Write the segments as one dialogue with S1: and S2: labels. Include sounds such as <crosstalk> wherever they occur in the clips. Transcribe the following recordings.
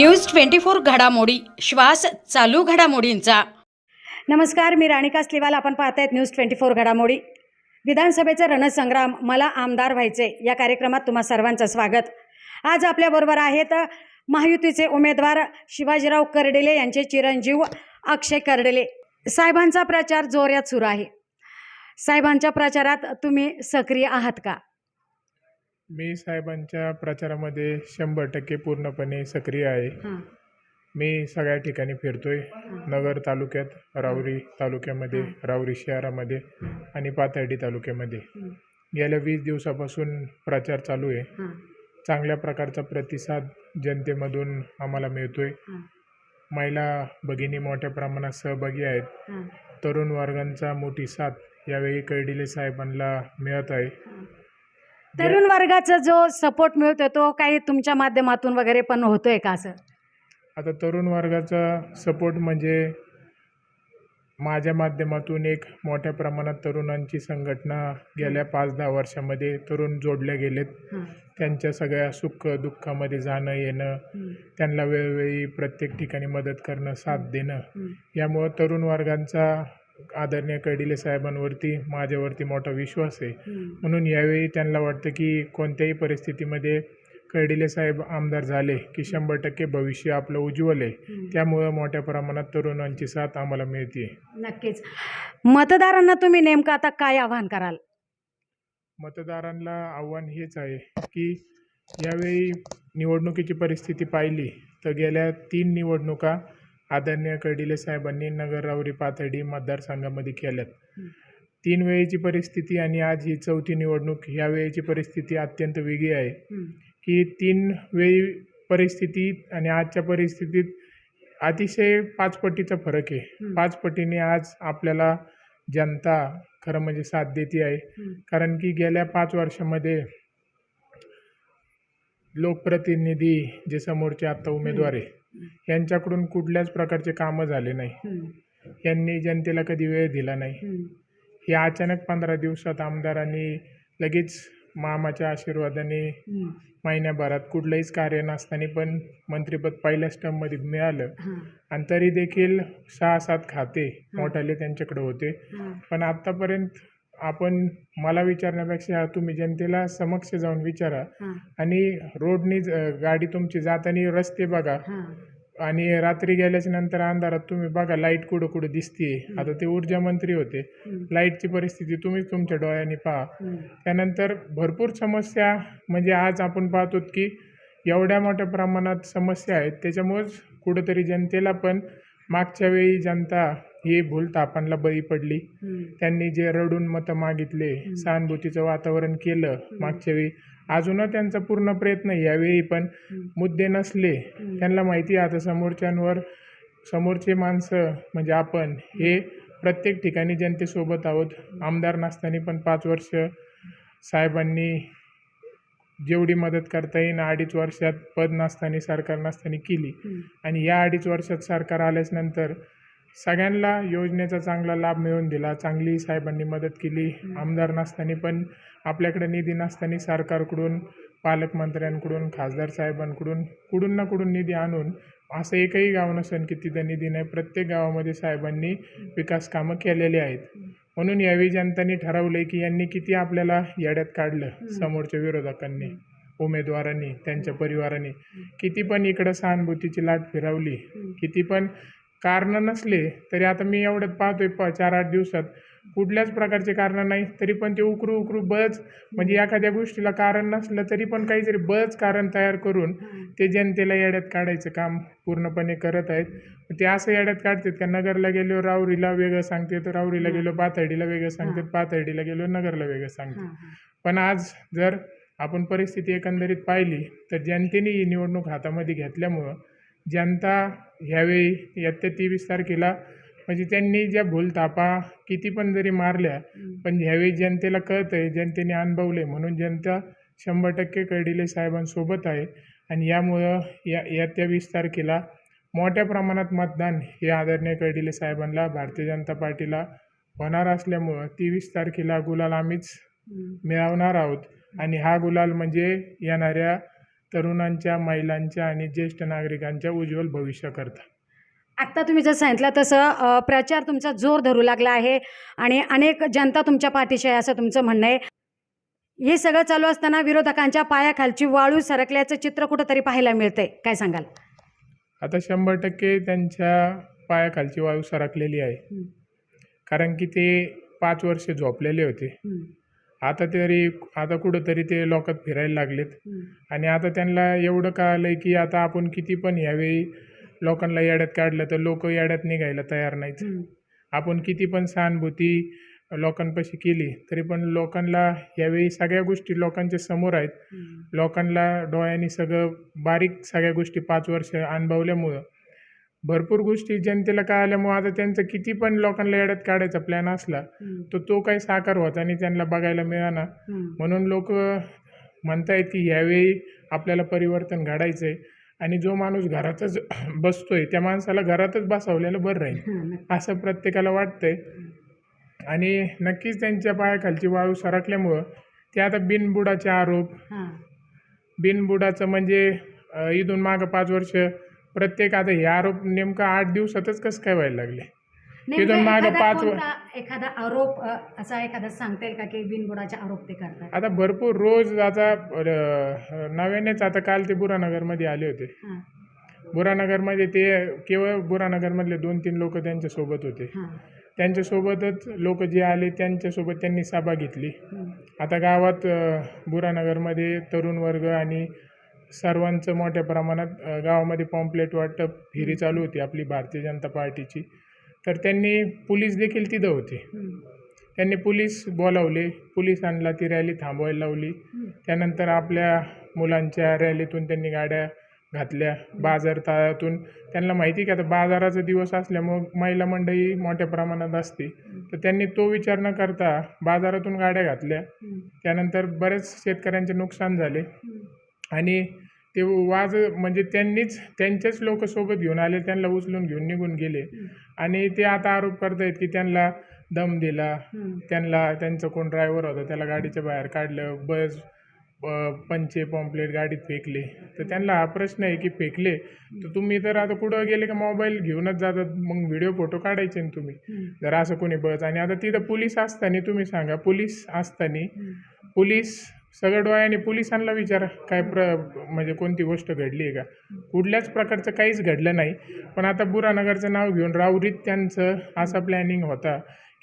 S1: News twenty four घडामोडी. श्वास चालू घडामोडींचा.
S2: नमस्कार मी राणिका स्लिवाल. आपण पाहतायत न्यूज ट्वेंटी फोर घडामोडी. विधानसभेचा रणसंग्राम मला आमदार व्हायचे या कार्यक्रमात तुम्हा सर्वांचं स्वागत. आज आपल्याबरोबर आहेत महायुतीचे उमेदवार शिवाजीराव कर्डेले यांचे चिरंजीव अक्षय कर्डेले. साहेबांचा प्रचार जोऱ्यात सुरू आहे. साहेबांच्या प्रचारात तुम्ही सक्रिय आहात का?
S3: मी साहेबांच्या प्रचारामध्ये शंभर टक्के पूर्णपणे सक्रिय आहे.
S2: हां.
S3: मी सगळ्या ठिकाणी फिरतोय. नगर तालुक्यात राऊरी तालुक्यामध्ये राऊरी शहरामध्ये आणि पाथर्डी तालुक्यामध्ये. गेल्या वीस दिवसापासून प्रचार चालू आहे.
S2: हां.
S3: चांगल्या प्रकारचा प्रतिसाद जनतेमधून आम्हाला मिळतोय.
S2: हां.
S3: महिला भगिनी मोठ्या प्रमाणात सहभागी आहेत.
S2: हां.
S3: तरुण वर्गांचा मोठी साथ यावेळी कैडिले साहेबांना मिळत आहे.
S2: तरुण वर्गाचा जो सपोर्ट मिळतो तो काही तुमच्या माध्यमातून वगैरे पण होतोय का असं?
S3: आता तरुण वर्गाचा सपोर्ट म्हणजे माझ्या माध्यमातून एक मोठ्या प्रमाणात तरुणांची संघटना गेल्या पाच दहा वर्षामध्ये तरुण जोडले गेलेत.
S2: हां
S3: त्यांच्या सगळ्या सुख दुःखामध्ये जाणं येणं
S2: हं.
S3: त्यांना वेळोवेळी प्रत्येक ठिकाणी मदत करणं साथ देणं
S2: हं.
S3: यामुळं तरुण वर्गांचा आदरणीय कैडिले साहेबांवरती माझ्यावरती मोठा विश्वास आहे. म्हणून यावेळी त्यांना वाटतं की कोणत्याही परिस्थितीमध्ये कैडिले साहेब आमदार झाले की शंभर टक्के भविष्य आपलं उज्ज्वल आहे. त्यामुळं मोठ्या प्रमाणात तरुणांची साथ आम्हाला मिळते
S2: नक्कीच. मतदारांना तुम्ही नेमकं आता काय आवाहन कराल?
S3: मतदारांना आव्हान हेच आहे की यावेळी निवडणुकीची परिस्थिती पाहिली तर गेल्या तीन निवडणुका आदरणीय कैडिले साहेबांनी नगर राऊरी पाथर्डी मतदारसंघामध्ये केल्यात. तीन वेळेची परिस्थिती आणि आज ही चौथी निवडणूक या वेळेची परिस्थिती अत्यंत वेगळी आहे. की तीन वेळी परिस्थितीत आणि आजच्या परिस्थितीत अतिशय पाच पटीचा फरक आहे
S2: हं.
S3: पाच पटीने आज आपल्याला जनता खरं म्हणजे साथ देते आहे. कारण की गेल्या पाच वर्षामध्ये लोकप्रतिनिधी जे समोरचे आत्ता उमेदवार आहे यांच्याकडून कुठल्याच प्रकारचे कामं झाले नाही. यांनी जनतेला कधी वेळ दिला नाही
S2: हं.
S3: अचानक पंधरा दिवसात आमदारांनी लगेच मामाच्या आशीर्वादाने. महिन्याभरात कुठलंहीच कार्य नसताना पण मंत्रिपद पहिल्याच टर्ममध्ये मिळालं. आणि तरी देखील सहा सात खाते मोठाले त्यांच्याकडे होते. पण आत्तापर्यंत आपण मला विचारण्यापेक्षा तुम्ही जनतेला समक्ष जाऊन विचारा
S2: हां.
S3: आणि रोडनी ज- गाडी तुमची जाताना रस्ते बघा
S2: हां.
S3: आणि रात्री गेल्याच्यानंतर अंधारात तुम्ही बघा लाइट कुठं कुठं दिसते आता ते ऊर्जा मंत्री होते. लाईटची परिस्थिती तुम्हीच तुमच्या डोळ्यांनी पहा. त्यानंतर भरपूर समस्या म्हणजे आज आपण पाहतो की एवढ्या मोठ्या प्रमाणात समस्या आहेत त्याच्यामुळंच कुठंतरी जनतेला पण मागच्या वेळी जनता ही भूल तापांना बळी पडली. त्यांनी जे रडून मतं मागितले सहानुभूतीचं वातावरण केलं मागच्या वेळी अजूनही त्यांचा पूर्ण प्रयत्न यावेळी पण. मुद्दे नसले. त्यांना माहिती आहे आता समोरच्यांवर समोरचे माणसं म्हणजे आपण हे प्रत्येक ठिकाणी जनतेसोबत आहोत. आमदार नसताना पण पाच वर्ष साहेबांनी जेवढी मदत करता येईन अडीच वर्षात पद नसताना सरकार नसताना केली. आणि या अडीच वर्षात सरकार आल्याच्यानंतर सगळ्यांना योजनेचा चांगला लाभ मिळवून दिला. चांगली साहेबांनी मदत केली. आमदार नसताना पण आपल्याकडे निधी नसताना सरकारकडून पालकमंत्र्यांकडून खासदार साहेबांकडून कुठून ना कुठून निधी आणून असं एकही गाव नसेल की तिथं निधी नाही. प्रत्येक गावामध्ये साहेबांनी विकास कामं केलेली आहेत. म्हणून यावेळी जनतांनी ठरवलं की यांनी किती आपल्याला येड्यात काढलं समोरच्या विरोधकांनी उमेदवारांनी त्यांच्या परिवारांनी. किती पण इकडं सहानुभूतीची लाट फिरवली किती पण कारणं नसले तरी आता मी एवढ्यात पाहतोय प चार आठ दिवसात. कुठल्याच प्रकारचे कारणं नाही तरी पण ते उकरू उकरू बळच म्हणजे एखाद्या गोष्टीला कारण नसलं तरी पण काहीतरी बळच कारण तयार करून ते जनतेला येड्यात काढायचं काम पूर्णपणे करत आहेत. ते असं येड्यात काढतात का नगरला गेलो राऊरीला वेगळं सांगते तर राऊरीला गेलो पाथर्डीला वेगळं सांगतात पाथर्डीला गेलो नगरला वेगळं सांगतात. पण आज जर आपण परिस्थिती एकंदरीत पाहिली तर जनतेने ही निवडणूक हातामध्ये घेतल्यामुळं जनता ह्यावेळी इयत्ता तेवीस तारखेला म्हणजे त्यांनी ज्या भूलथापा किती पण जरी मारल्या पण ह्यावेळी जनतेला कळतं आहे जनतेने अनुभवले म्हणून जनता शंभर टक्के कळडिले साहेबांसोबत आहे. आणि यामुळं या येत्या वीस तारखेला मोठ्या प्रमाणात मतदान हे आदरणीय कळडिले साहेबांना भारतीय जनता पार्टीला होणार असल्यामुळं तेवीस तारखेला गुलाल आम्हीच. मिळवणार आहोत. आणि हा गुलाल म्हणजे येणाऱ्या तरुणांच्या महिलांच्या आणि ज्येष्ठ नागरिकांच्या उज्ज्वल भविष्याकरता
S2: आत्ता तुम्ही जसं सांगितलं तसं प्रचार तुमचा जोर धरू लागला आहे आणि अनेक जनता तुमच्या पाठीशी आहे असं तुमचं म्हणणं आहे. हे सगळं चालू असताना विरोधकांच्या पायाखालची वाळू सरकल्याचं चित्र कुठंतरी पाहायला मिळतंय. काय सांगाल?
S3: आता शंभर टक्के त्यांच्या पायाखालची वायू सरकलेली आहे. कारण की ते पाच वर्ष झोपलेले होते. आता तरी आता कुठंतरी ते लोकात फिरायला लागलेत. आणि आता त्यांना एवढं कळालं की आता आपण किती पण यावेळी लोकांना याड्यात काढलं तर लोक याड्यात निघायला तयार नाहीत. आपण किती पण सहानुभूती लोकांपाशी केली तरी पण लोकांना यावेळी सगळ्या गोष्टी लोकांच्या समोर आहेत. लोकांना डोळ्यांनी सगळं बारीक सगळ्या गोष्टी पाच वर्ष अनुभवल्यामुळं भरपूर गोष्टी जनतेला कळाल्यामुळं आता त्यांचं किती पण लोकांना याड्यात काढायचा प्लॅन असला तर तो काही साकार होता आणि त्यांना बघायला मिळाला म्हणून लोक म्हणतायत की ह्यावेळी आपल्याला परिवर्तन घडायचं आहे आणि जो माणूस घरातच <clears throat> बसतोय त्या माणसाला घरातच बसवलेलं बरं राहील असं प्रत्येकाला वाटतंय. आणि नक्कीच त्यांच्या पायाखालची वाळू सरकल्यामुळं ते आता बिनबुडाचे आरोप बिनबुडाचं म्हणजे इथून मागं पाच वर्ष प्रत्येक आता हे आरोप नेमकं आठ दिवसातच कसं काय व्हायला लागले? तिथून मागं पाच व-
S2: एखादा आरोप अ, असा एखादा सांगता येईल का की बिनबुडाचे आरोप ते करतात?
S3: आता भरपूर रोज आता अ, नव्यानेच आता काल ते बुरानगरमध्ये आले होते. बुरानगरमध्ये ते केवळ बुरानगरमधले दोन तीन लोक त्यांच्यासोबत होते. त्यांच्यासोबतच लोक जे आले त्यांच्यासोबत त्यांनी सभा घेतली. आता गावात अ, बुरानगरमध्ये तरुण वर्ग आणि सर्वांचं मोठ्या प्रमाणात गावामध्ये पॉम्पलेट वाटप फेरी चालू होती आपली भारतीय जनता पार्टीची. तर त्यांनी पोलीस देखील तिथं होते. त्यांनी पोलीस बोलावले. पोलिसांना ती रॅली थांबवायला लावली. त्यानंतर आपल्या मुलांच्या रॅलीतून त्यांनी गाड्या घातल्या. बाजार तळातून. त्यांना माहिती की आता बाजाराचा दिवस असल्यामुळं महिला मंडळी मोठ्या प्रमाणात असते. तर त्यांनी तो विचार न करता बाजारातून गाड्या घातल्या. त्यानंतर बरेच शेतकऱ्यांचे नुकसान झाले. आणि ते वाज म्हणजे त्यांनीच त्यांचेच लोक सोबत घेऊन आले त्यांना उचलून घेऊन निघून गेले. आणि ते आता आरोप करतायत की त्यांना दम दिला. त्यांना त्यांचं कोण ड्रायव्हर होता त्याला गाडीच्या बाहेर काढलं. बस पंचे पॉम्पलेट गाडीत फेकले. तर त्यांना हा प्रश्न आहे की फेकले? तर तुम्ही तर आता कुठं गेले का? मोबाईल घेऊनच जातात. मग व्हिडिओ फोटो काढायचे ना तुम्ही. जर असं कोणी बस आणि आता तिथं पोलीस असताना तुम्ही सांगा. पोलीस असताना पोलीस सगळं डोळ्याने पोलिसांना विचारा काय प्र म्हणजे कोणती गोष्ट घडली आहे का? कुठल्याच प्रकारचं काहीच घडलं नाही. पण आता बुरानगरचं नाव घेऊन रावरीत त्यांचं असा प्लॅनिंग होता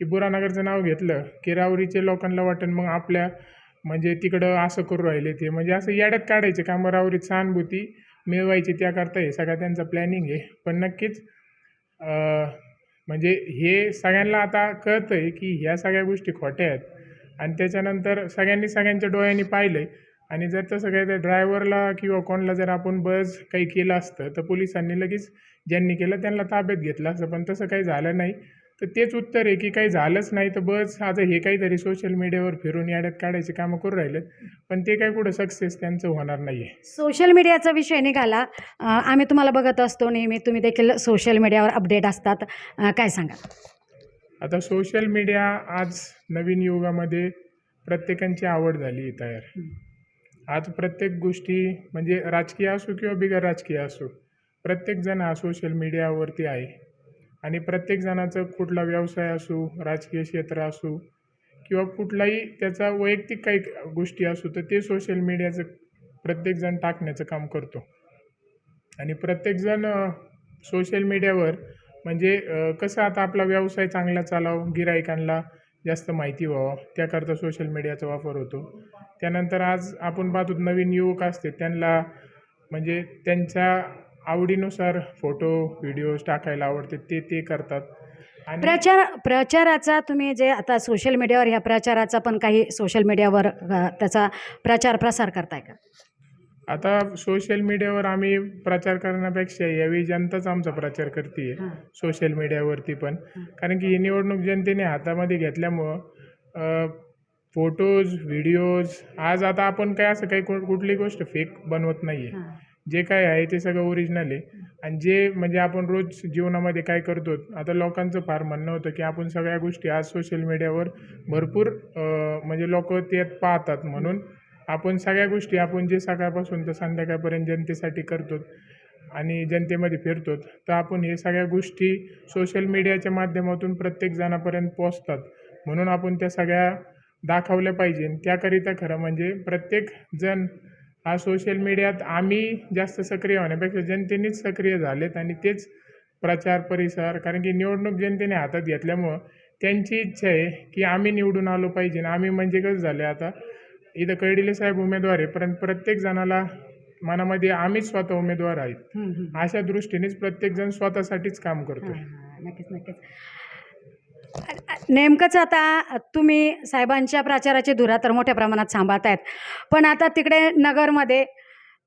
S3: की बुरानगरचं नाव घेतलं की रावरीचे लोकांना वाटेल मग आपल्या म्हणजे तिकडं असं करू राहिले ते. म्हणजे असं याड्यात काढायचे का मग रावरीत सहानुभूती मिळवायची त्याकरता हे सगळा त्यांचा प्लॅनिंग आहे. पण नक्कीच म्हणजे हे सगळ्यांना आता कळतं आहे की ह्या सगळ्या गोष्टी खोट्या आहेत. आणि त्याच्यानंतर सगळ्यांनी सगळ्यांच्या डोळ्यांनी पाहिलं आहे आणि जर तसं काही त्या ड्रायव्हरला किंवा कोणाला जर आपण बस काही केलं असतं तर पोलिसांनी लगेच ज्यांनी केलं त्यांना ताब्यात घेतलं असतं. पण तसं काही झालं नाही. तर तेच उत्तर आहे की काही झालंच नाही. तर बस आता हे काहीतरी सोशल मीडियावर फिरून याड्यात काढायचे कामं करू राहिलेत. पण ते काही कुठं सक्सेस त्यांचं होणार नाही आहे
S2: सोशल मीडियाचा विषय निघाला. आम्ही तुम्हाला बघत असतो नेहमी. तुम्ही देखील सोशल मीडियावर अपडेट असतात. काय सांगा
S3: आता सोशल मीडिया आज नवीन युगामध्ये प्रत्येकांची आवड झाली तयार. आज प्रत्येक गोष्टी म्हणजे राजकीय असो किंवा बिगर राजकीय असो प्रत्येकजण हा सोशल मीडियावरती आहे. आणि प्रत्येक जणाचं कुठला व्यवसाय असो राजकीय क्षेत्र असो किंवा कुठलाही त्याचा वैयक्तिक काही गोष्टी असो तर ते सोशल मीडियाचं प्रत्येकजण टाकण्याचं काम करतो. आणि प्रत्येकजण सोशल मीडियावर म्हणजे कसं आता आपला व्यवसाय चांगला चालावं गिरायकांना जास्त माहिती व्हावं त्याकरता सोशल मीडियाचा वापर होतो. त्यानंतर आज आपण पाहतो नवीन युवक असते त्यांना म्हणजे त्यांच्या आवडीनुसार फोटो व्हिडिओज टाकायला आवडते ते ते करतात.
S2: प्रचार प्रचाराचा तुम्ही जे आता सोशल मीडियावर ह्या प्रचाराचा पण काही सोशल मीडियावर त्याचा प्रचार प्रसार करताय का?
S3: आता सोशल मीडियावर आम्ही प्रचार करण्यापेक्षा यावेळी जनताच आमचा प्रचार करते. सोशल मीडियावरती पण. कारण की ही निवडणूक जनतेने हातामध्ये घेतल्यामुळं फोटोज व्हिडिओज आज आता आपण काय असं काही कुठली गोष्ट फेक बनवत नाही आहे जे काय आहे ते सगळं ओरिजिनल आहे. आणि जे म्हणजे आपण रोज जीवनामध्ये काय करतो आता लोकांचं फार म्हणणं होतं की आपण सगळ्या गोष्टी आज सोशल मीडियावर भरपूर म्हणजे लोक ते पाहतात म्हणून. आपण सगळ्या गोष्टी आपण जे सकाळपासून तर संध्याकाळपर्यंत जनतेसाठी करतो आणि जनतेमध्ये फिरतो तर आपण हे सगळ्या गोष्टी सोशल मीडियाच्या माध्यमातून प्रत्येक जणापर्यंत पोचतात म्हणून आपण त्या सगळ्या दाखवल्या पाहिजे. त्याकरिता खरं म्हणजे प्रत्येक जण हा सोशल मीडियात आम्ही जास्त सक्रिय होण्यापेक्षा जनतेनेच सक्रिय झालेत आणि तेच प्रचार परिसर कारण की निवडणूक जनतेने हातात घेतल्यामुळं त्यांची इच्छा आहे की आम्ही निवडून आलो पाहिजे. आम्ही म्हणजे कसं झालं आता इथं कैडिले साहेब उमेदवार आहे पण प्रत्येक जणाला मनामध्ये आम्हीच स्वतः उमेदवार आहेत. अशा दृष्टीनेच प्रत्येकजण स्वतःसाठीच काम करतो
S2: हां, हां, नक्कीच नक्कीच. नेमकंच आता तुम्ही साहेबांच्या प्रचाराची धुरा तर मोठ्या प्रमाणात सांभाळतायत. पण आता तिकडे नगरमध्ये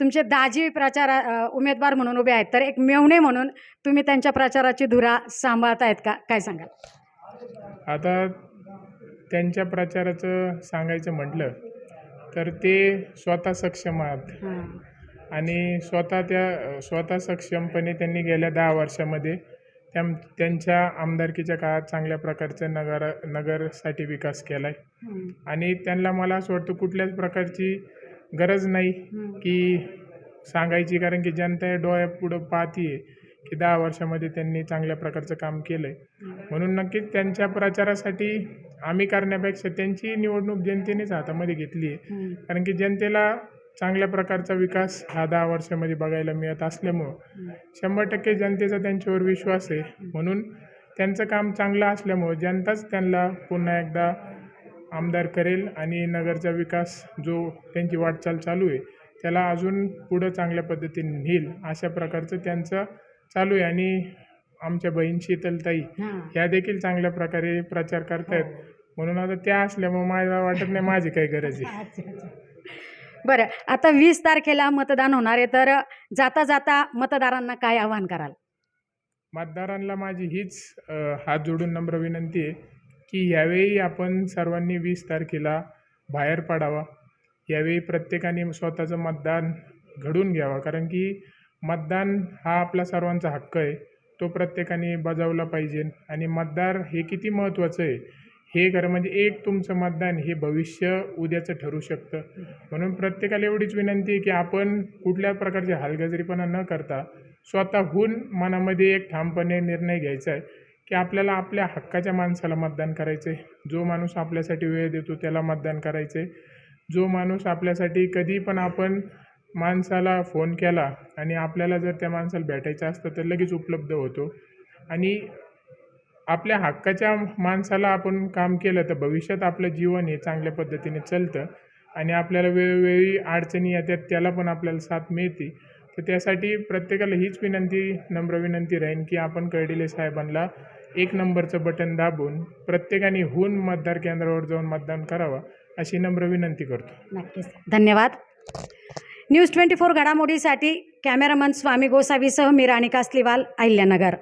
S2: तुमचे दाजी प्रचार अ, उमेदवार म्हणून उभे आहेत तर एक मेवणे म्हणून तुम्ही त्यांच्या प्रचाराची धुरा सांभाळतायत का? काय सांगाल?
S3: आता त्यांच्या प्रचाराचं सांगायचं म्हटलं तर ते स्वतः सक्षम आहात.
S2: हां
S3: आणि स्वतः त्या स्वतः सक्षमपणे त्यांनी गेल्या दहा वर्षामध्ये त्या त्यांच्या आमदारकीच्या काळात चांगल्या प्रकारचं नगर नगरसाठी विकास केला आहे आणि त्यांना मला असं वाटतं कुठल्याच प्रकारची गरज नाही. की सांगायची कारण की जनता डोळ्यापुढं पाहतीये की दहा वर्षामध्ये त्यांनी चांगल्या प्रकारचं काम केलं आहे म्हणून नक्कीच त्यांच्या प्रचारासाठी आम्ही करण्यापेक्षा त्यांची निवडणूक जनतेनेच हातामध्ये घेतली आहे. कारण की जनतेला चांगल्या प्रकारचा विकास हा दहा वर्षामध्ये बघायला मिळत असल्यामुळं. शंभर टक्के जनतेचा त्यांच्यावर विश्वास आहे. म्हणून त्यांचं काम चांगलं असल्यामुळं जनताच त्यांना पुन्हा एकदा आमदार करेल आणि नगरचा विकास जो त्यांची वाटचाल चालू आहे त्याला अजून पुढं चांगल्या पद्धतीने नेईल अशा प्रकारचं त्यांचं चालू आहे. आणि आमच्या बहीण शीतलताई
S2: हां.
S3: ह्या देखील चांगल्या प्रकारे प्रचार करतायत. म्हणून आता त्या असल्यामुळे मला वाटत नाही माझी काही गरज आहे. <laughs>
S2: बरं आता वीस तारखेला मतदान होणार आहे तर जाता जाता मतदारांना काय आवाहन कराल?
S3: मतदारांना माझी हीच अ, हात जोडून नम्र विनंती आहे की यावेळी आपण सर्वांनी वीस तारखेला बाहेर पडावा. यावेळी प्रत्येकाने स्वतःचं मतदान घडून घ्यावा कारण की मतदान हा आपला सर्वांचा हक्क आहे. तो प्रत्येकाने बजावला पाहिजे. आणि मतदार हे किती महत्त्वाचं आहे? हे खरं म्हणजे एक तुमचं मतदान हे भविष्य उद्याचं ठरू शकतं. म्हणून प्रत्येकाला एवढीच विनंती आहे की आपण कुठल्या प्रकारचे हालगजरीपणा न करता स्वतःहून मनामध्ये एक ठामपणे निर्णय घ्यायचा आहे की आपल्याला आपल्या हक्काच्या माणसाला मतदान करायचं आहे जो माणूस आपल्यासाठी वेळ देतो त्याला मतदान करायचं आहे जो माणूस आपल्यासाठी कधी पण आपण माणसाला फोन केला आणि आपल्याला जर त्या माणसाला भेटायचं असतं तर लगेच उपलब्ध होतो. आणि आपल्या हक्काच्या माणसाला आपण काम केलं तर भविष्यात आपलं जीवन हे चांगल्या पद्धतीने चालतं आणि आपल्याला वेळोवेळी अडचणी येतात त्याला पण आपल्याला साथ मिळते. तर त्यासाठी प्रत्येकाला हीच विनंती नम्र विनंती राहीन की आपण कर्डिले साहेबांना एक नंबरचं बटन दाबून प्रत्येकाने होऊन मतदार केंद्रावर जाऊन मतदान करावं अशी नम्र विनंती करतो.
S2: नक्कीच. धन्यवाद. न्यूज ट्वेंटी फोर घडामोडीसाठी कॅमेरामन स्वामी गोसावीसह मी राणी स्लिवाल अहिल्यानगर.